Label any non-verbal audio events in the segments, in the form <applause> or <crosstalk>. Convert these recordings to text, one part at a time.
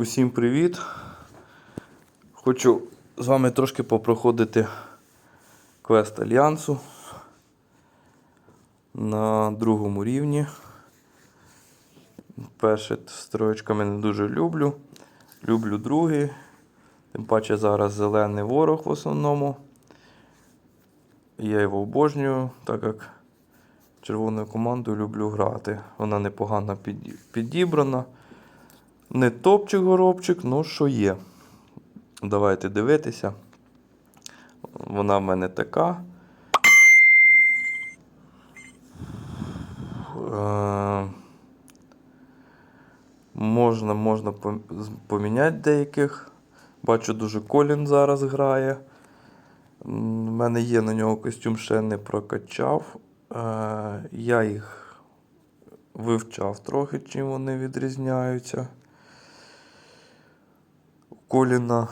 Усім привіт! Хочу з вами трошки попроходити квест Альянсу на другому рівні. Перше строєчками не дуже люблю. Люблю другий. Тим паче зараз зелений ворог в основному. Я його обожнюю, так як червоною командою люблю грати. Вона непогано підібрана. Не топчик горобчик, ну що є. Давайте дивитися. Вона в мене така. Е, можна, можна поміняти деяких. Бачу, дуже Колін зараз грає. У мене є на нього костюм, ще не прокачав. Е, я їх вивчав трохи, чим вони відрізняються. Коліна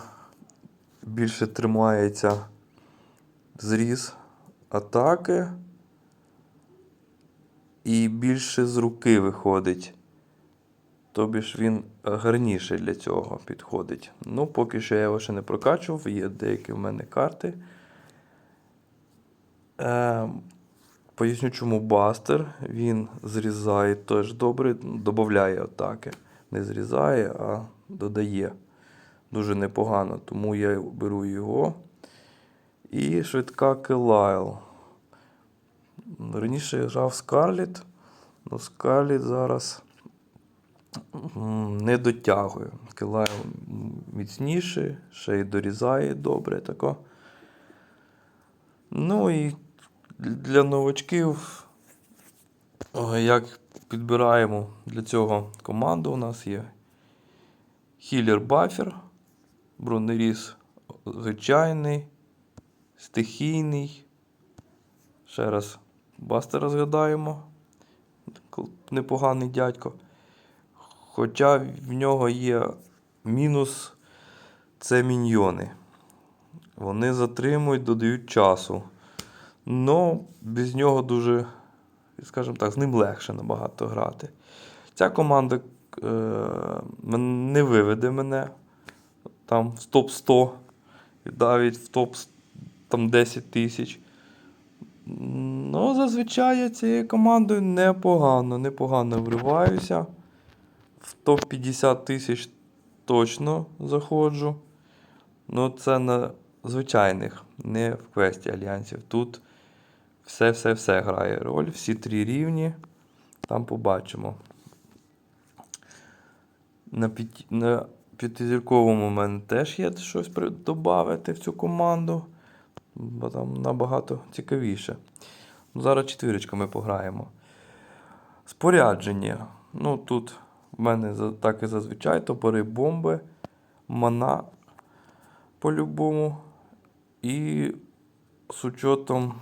більше тримається зріз атаки. І більше з руки виходить. Тобі ж він гарніше для цього підходить. Ну, поки що я його ще не прокачував, є деякі в мене карти. Е, поясню, чому бастер. Він зрізає теж добре, додає атаки. Не зрізає, а додає. Дуже непогано, тому я беру його. І швидка Келайл. Раніше я грав Скарліт, але Скарліт зараз не дотягує. Келайл міцніший, ще й дорізає добре тако. Ну і для новачків, як підбираємо для цього команду, у нас є хілер бафер, бронеріз звичайний, стихійний. Ще раз бастера згадаємо. Непоганий дядько. Хоча в нього є мінус це міньйони. Вони затримують, додають часу. Но без нього дуже, скажімо так, з ним легше набагато грати. Ця команда е, не виведе мене там в топ 100 і навіть в топ там 10 тисяч. Ну, зазвичай я цією командою непогано, непогано вриваюся. В топ-50 тисяч точно заходжу. Ну, це на звичайних, не в квесті альянсів. Тут все-все-все грає роль, всі три рівні. Там побачимо. На, п'яті, на п'ятизірковому мене теж є щось додати в цю команду, бо там набагато цікавіше. Ну, Зараз четвірочками пограємо. Спорядження. Ну, тут в мене так і зазвичай топори бомби, мана по-любому. І з учетом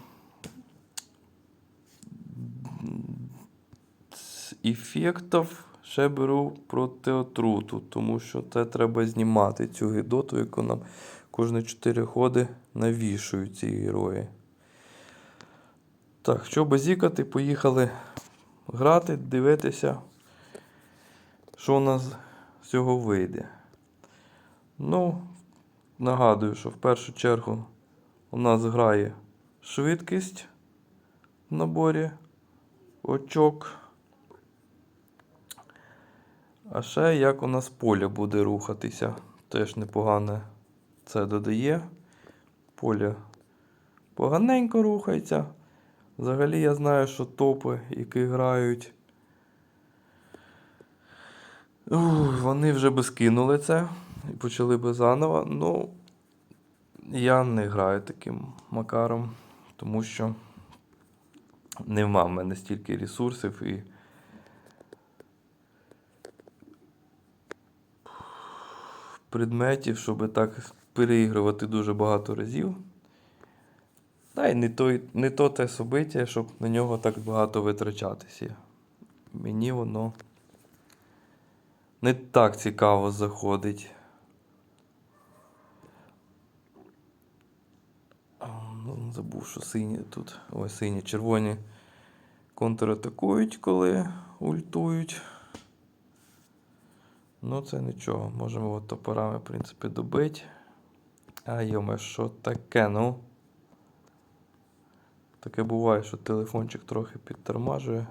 ефектів ще беру проти отруту, тому що це треба знімати цю гидоту, яку нам кожні 4 ходи навішують ці герої. Так, що базікати, поїхали грати, дивитися, що у нас з цього вийде. Ну, нагадую, що в першу чергу у нас грає швидкість в наборі очок. А ще як у нас поле буде рухатися. Теж непогане це додає. Поле поганенько рухається. Взагалі я знаю, що топи, які грають. Ух, вони вже би скинули це і почали би заново. Ну, я не граю таким макаром, тому що нема в мене стільки ресурсів і. Предметів, щоб так переігрувати дуже багато разів. Та й не, той, не то те собиття, щоб на нього так багато витрачатися. Мені воно не так цікаво заходить. Ну, Забув, що сині тут. Ой, сині, червоні контратакують, коли ультують. Ну, це нічого. Можемо от топорами, в принципі, добити. А йоме, що таке, ну? Таке буває, що телефончик трохи підтормажує.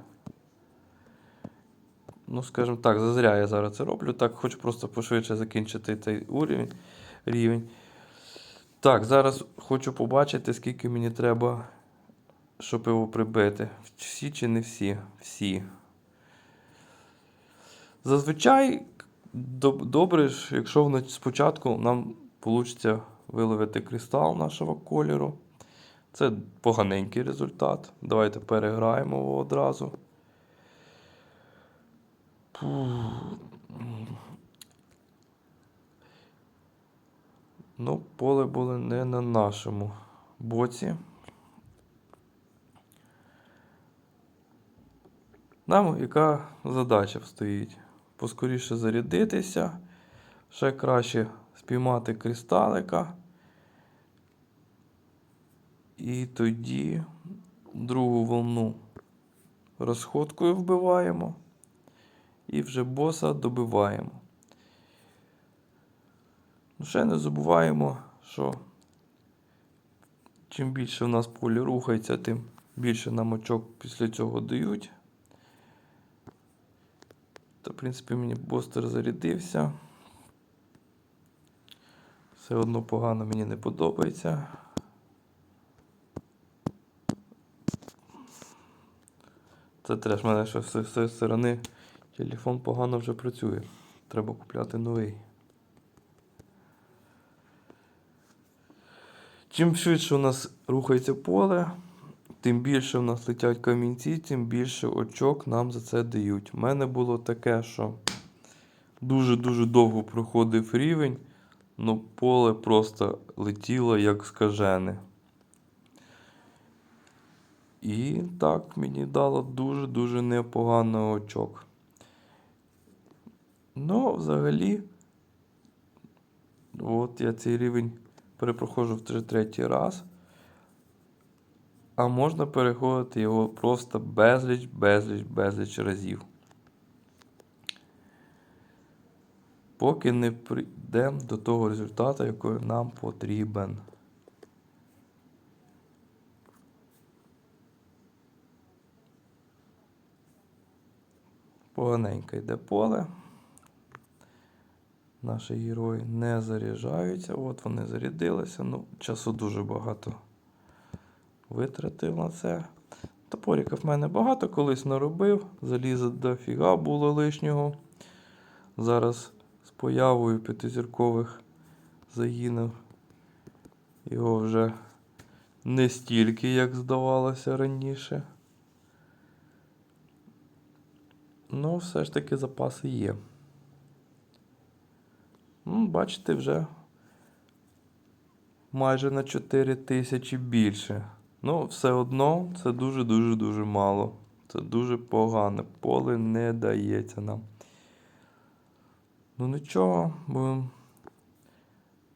Ну, скажімо так, зазря я зараз це роблю. Так, хочу просто пошвидше закінчити цей уровень, рівень. Так, зараз хочу побачити, скільки мені треба, щоб його прибити. Всі чи не всі? Всі. Зазвичай добре, ж, якщо спочатку нам вийде виловити кристал нашого кольору. Це поганенький результат. Давайте переграємо його одразу. Ну, поле було не на нашому боці. Нам яка задача стоїть? Поскоріше зарядитися, ще краще спіймати кристалика. І тоді другу волну розходкою вбиваємо. І вже боса добиваємо. Ну, Ще не забуваємо, що чим більше в нас поле рухається, тим більше нам очок після цього дають. Та, в принципі, мені бостер зарядився. Все одно погано мені не подобається. Це треш мене що з цієї сторони телефон погано вже працює. Треба купляти новий. Чим швидше у нас рухається поле, тим більше у нас летять камінці, тим більше очок нам за це дають. У мене було таке, що дуже-дуже довго проходив рівень, ну поле просто летіло як скажене. І так мені дало дуже-дуже непогано очок. Ну, взагалі, от я цей рівень перепроходжу вже третій раз. А можна переходити його просто безліч, безліч, безліч разів. Поки не прийдемо до того результату, який нам потрібен. Поганенько йде поле. Наші герої не заряджаються. От вони зарядилися. Ну, часу дуже багато витратив на це. Топоріка в мене багато колись наробив. Заліза дофіга було лишнього. Зараз з появою п'ятизіркових загинів його вже не стільки, як здавалося раніше. Ну, все ж таки запаси є. Ну, бачите, вже майже на 4 тисячі більше. Ну, все одно це дуже-дуже-дуже мало. Це дуже погане. Поле не дається нам. Ну нічого, будемо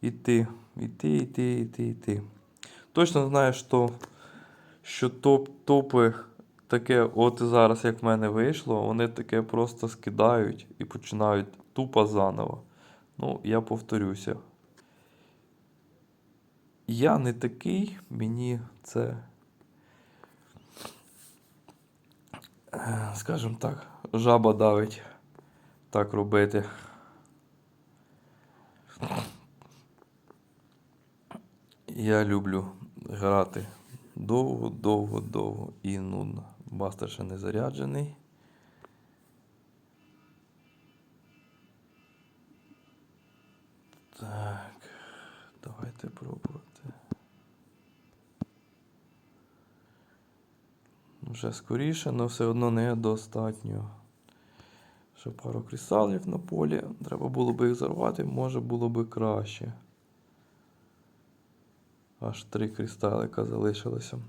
йти, йти, йти, йти, йти. Точно знаю, що, що топ, топи таке, от зараз, як в мене вийшло, вони таке просто скидають і починають тупо заново. Ну, я повторюся. Я не такий, мені це, е, скажімо так, жаба давить так робити. Я люблю грати довго, довго, довго і нудно. Бастер ще не заряджений. Так, давайте пробувати. Вже скоріше, але все одно недостатньо. Ще пару кристалів на полі. Треба було би їх зарвати, може було би краще. Аж три кристалика залишилося.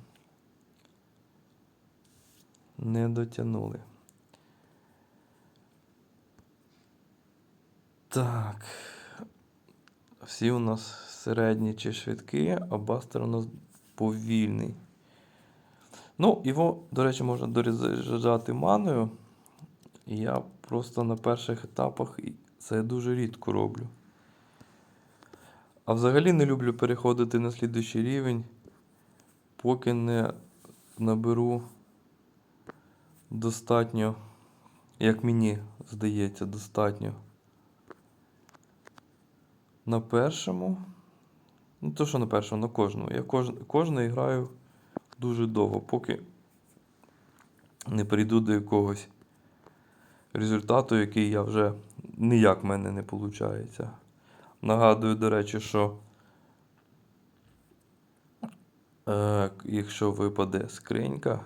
Не дотягнули. Так. Всі у нас середні чи швидкі, а бастер у нас повільний. Ну, його, до речі, можна дорізати маною. Я просто на перших етапах Це дуже рідко роблю. А взагалі не люблю переходити на слідуючий рівень, поки не наберу достатньо, як мені здається, достатньо. На першому. Ну, то, що на першому, на кожному. Я кож, кожний граю дуже довго, поки не прийду до якогось результату, який я вже ніяк в мене не виходить. Нагадую, до речі, що е, якщо випаде скринька,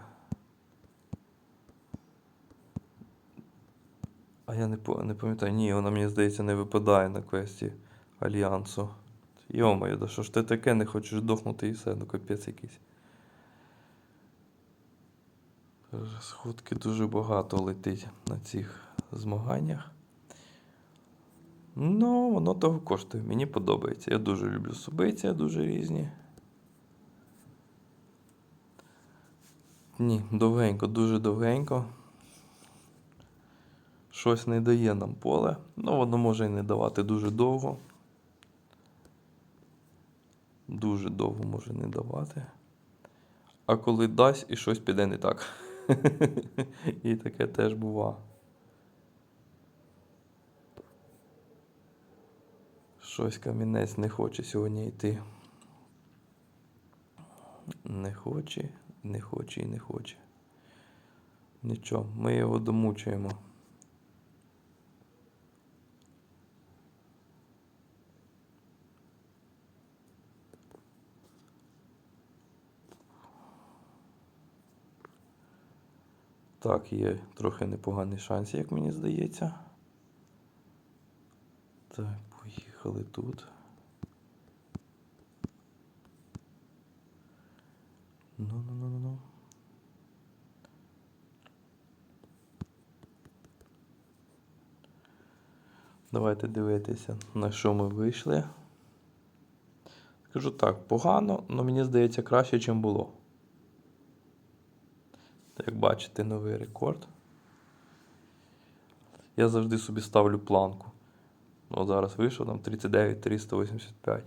а я не, не пам'ятаю, ні, вона мені здається не випадає на квесті Альянсу. Йомаю, да що ж ти таке не хочеш дохнути і все, ну капець якийсь. Сходки дуже багато летить на цих змаганнях. Ну, воно того коштує. Мені подобається. Я дуже люблю субиці, дуже різні. Ні, довгенько, дуже довгенько. Щось не дає нам поле. Ну, воно може і не давати дуже довго. Дуже довго може не давати. А коли дасть і щось піде не так. <laughs> І таке теж бува. Щось камінець не хоче сьогодні йти. Не хоче, не хоче і не хоче. Нічого, ми його домучуємо. Так, є трохи непоганий шанс, як мені здається. Так, поїхали тут. Ну, ну, ну, ну, ну. Давайте дивитися, на що ми вийшли. Скажу так, погано, але мені здається краще, ніж було. Як бачите, новий рекорд. Я завжди собі ставлю планку. Ну, зараз вийшов там 39 385.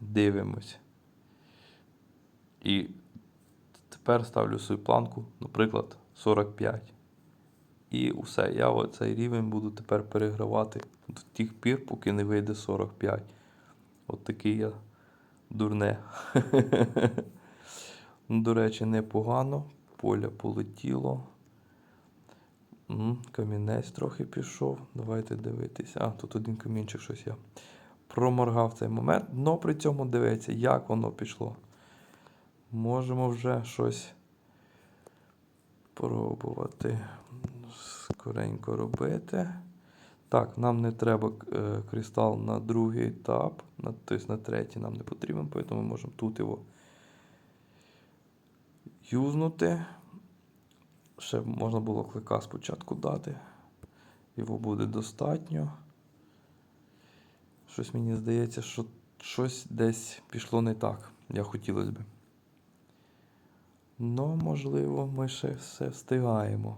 Дивимось. І тепер ставлю собі планку, наприклад, 45. І все. Я оцей рівень буду тепер перегравати до тих пір, поки не вийде 45. От такий я дурне. <laughs> Ну, До речі, непогано. Поля полетіло. Камінець трохи пішов. Давайте дивитися. А, тут один камінчик щось я проморгав цей момент. Но при цьому дивіться, як воно пішло. Можемо вже щось пробувати скоренько робити. Так, нам не треба е, кристал на другий етап, тобто на третій нам не потрібен, тому ми можемо тут його юзнути. Ще можна було клика спочатку дати. Його буде достатньо. Щось мені здається, що щось десь пішло не так, як хотілося б. Ну, можливо, ми ще все встигаємо.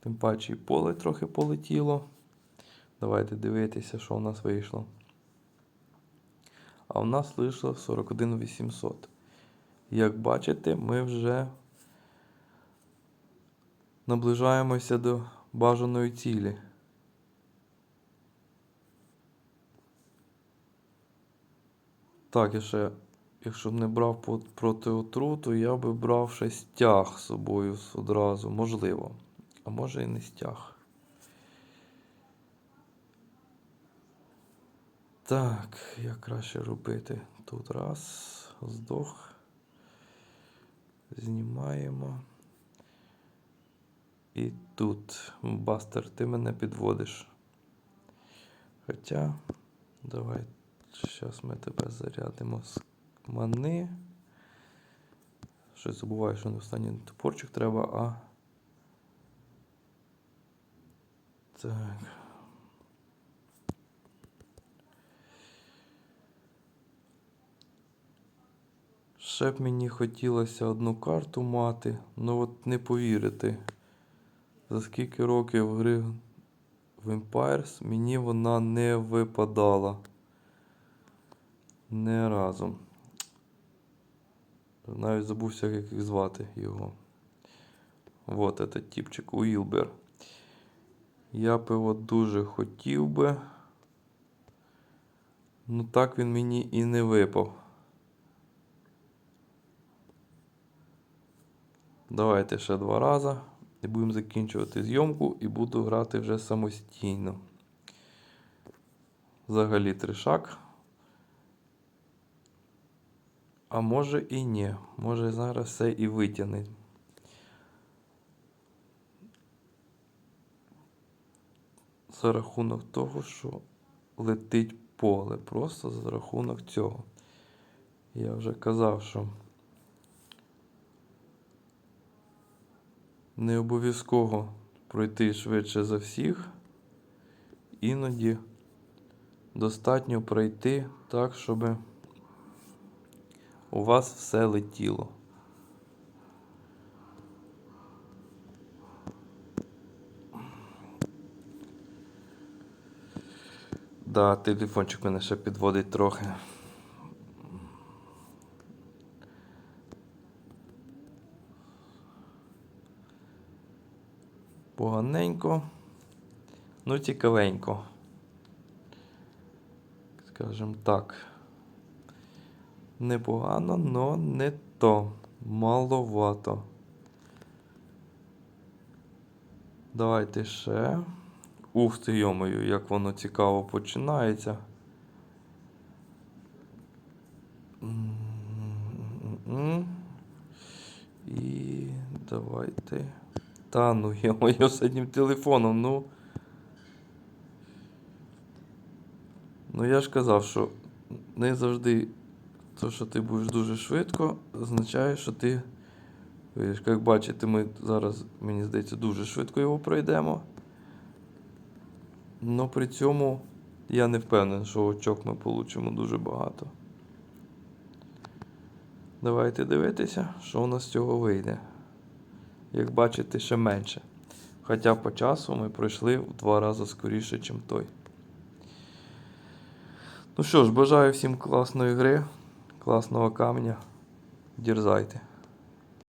Тим паче і поле трохи полетіло. Давайте дивитися, що у нас вийшло. А у нас вийшло 41 800. Як бачите, ми вже наближаємося до бажаної цілі. Так, я ще, якщо б не брав проти отруту, я би брав ще стяг з собою одразу, можливо. А може і не стяг. Так, як краще робити? Тут раз, здох. Знімаємо. І тут, Бастер, ти мене підводиш. Хоча, давай, зараз ми тебе зарядимо з мани. Щось забуваю, що не останній топорчик треба, а. Так. Ще б мені хотілося одну карту мати, ну от не повірите. За скільки років гри Vampires. Мені вона не випадала. Не разом. Навіть забувся, як їх звати його. Вот этот типчик, Уілбер. Я б його дуже хотів би. Ну так він мені і не випав. Давайте ще два рази. І будемо закінчувати зйомку і буду грати вже самостійно. Взагалі тришак. А може і ні. Може зараз все і витягне. За рахунок того, що летить поле. Просто за рахунок цього. Я вже казав, що не обов'язково пройти швидше за всіх. Іноді достатньо пройти так, щоб у вас все летіло. Да, телефончик мене ще підводить трохи. Поганенько, ну цікавенько. Скажем так. Непогано, но не то. Маловато. Давайте ще. Ух ти, йомою, як воно цікаво починається. І давайте. Та ну йомою з одним телефоном, ну. Ну я ж казав, що не завжди то, що ти будеш дуже швидко, означає, що ти. Як бачите, ми зараз, мені здається, дуже швидко його пройдемо. Но при цьому я не впевнений, що очок ми получимо дуже багато. Давайте дивитися, що у нас з цього вийде. Як бачите, ще менше. Хоча по часу ми пройшли в два рази скоріше, ніж той. Ну що ж, бажаю всім класної гри, класного камня. Дірзайте.